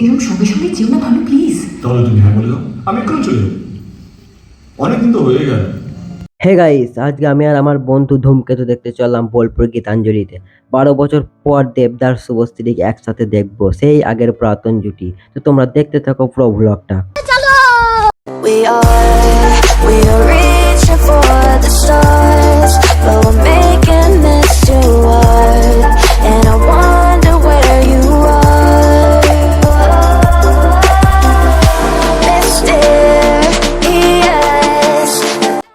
এরকম সঙ্গে সঙ্গে যেও না ভালো প্লিজ তাহলে তুমি হ্যাঁ বলে দাও। আমি এক্ষুনি চলে যাব। অনেকদিন তো হয়ে গেল। হে গাইস আজকে আমি আর আমার বন্ধু ধূমকেতু দেখতে চললাম বোলপুর গীতাঞ্জলিতে। বারো বছর পর দেবদার শুভশ্রীকে একসাথে দেখব সেই আগের পুরাতন জুটি। তো তোমরা দেখতে থাকো পুরো ব্লগটা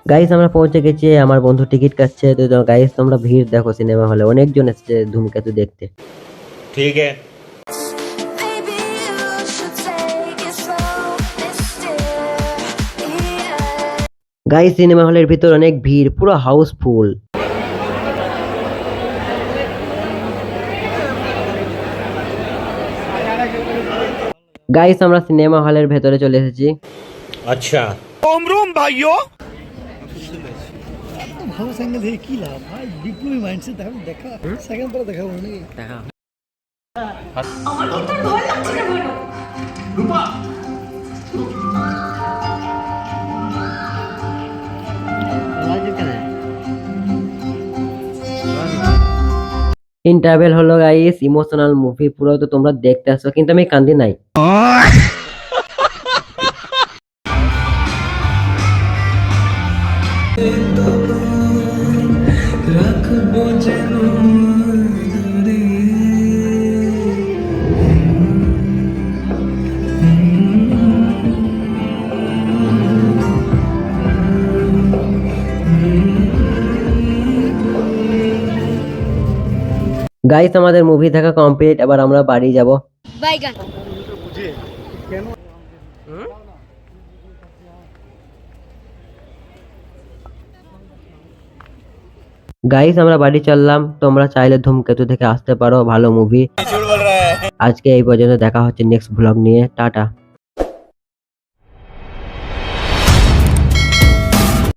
গাইস আমরা পৌঁছে গেছি আমার বন্ধু টিকিট কাটছে তো গাইস তোমরা ভিড় দেখো সিনেমা হলে অনেকজন এসেছে ধূমকেতু দেখতে। ঠিক আছে। গাই সিনেমা হলের ভিতর অনেক ভিড় পুরো হাউসফুল গাইস আমরা সিনেমা হলের ভেতরে চলে এসেছি। আচ্ছা। ওমরুম ভাইও ভালো দেখে কি লাভ ভাই বিপ্লবী মাইন্ডসেট দেখো দেখা সেকেন্ড পরে দেখাবো নাকি আমার তো ভয় লাগছে না ভালো রূপা! ইন্টারভেল হলো গাইস ইমোশনাল মুভি পুরো তো তোমরা দেখতে আসো কিন্তু আমি কান্দি নাই। গাইস আমাদের মুভি দেখা কমপ্লিট এবার আমরা বাড়ি যাব। গাইস আমরা বাড়ি চললাম। তোমরা চাইলে ধূমকেতু থেকে আসতে পারো ভালো মুভি আজকে এই পর্যন্ত দেখা হচ্ছে নেক্সট ব্লগ নিয়ে। টাটা।